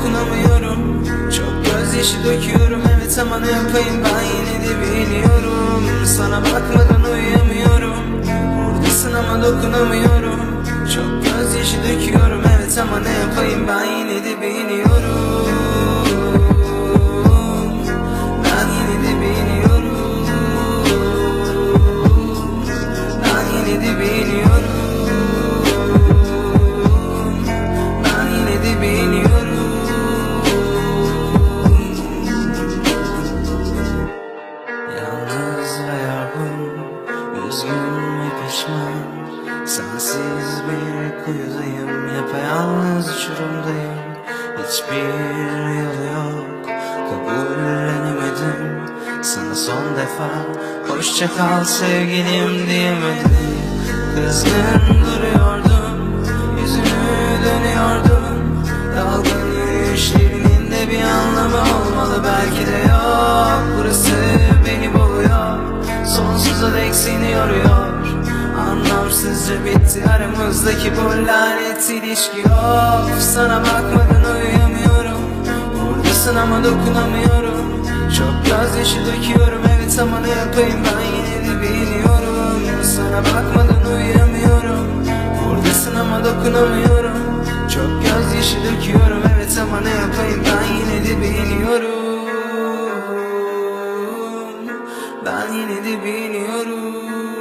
dokunamıyorum. Çok gözyaşı döküyorum. Evet ama ne yapayım? Ben yine de biliyorum Sana bakmadan uyuyamıyorum. Buradasın ama dokunamıyorum. Çok gözyaşı döküyorum. Evet ama ne yapayım? Ben yine de biliyorum biliyorum Üzgün ve pişman Sensiz bir kuyudayım. Yapayalnız uçurumdayım. Hiçbir yolu yok. Kabullenemedim. Sana son defa Hoşça kal sevgilim diyemedim. Kızgın duruyordum. Yüzünü dönüyordum. Dalgın yürüyüşlerinin de bir anlamı olmalı. Belki de yok. Burası Dek seni yoruyor. Anlamsızca bitti aramızdaki bu lanet ilişki. Of sana bakmadan uyuyamıyorum. Buradasın ama dokunamıyorum. Çok gözyaşı döküyorum evet ama ne yapayım? Ben yine de biliyorum Sana bakmadan uyuyamıyorum. Buradasın ama dokunamıyorum. Çok gözyaşı döküyorum evet ama ne yapayım? Ben yine de biliyorum Ben yine de biliyorum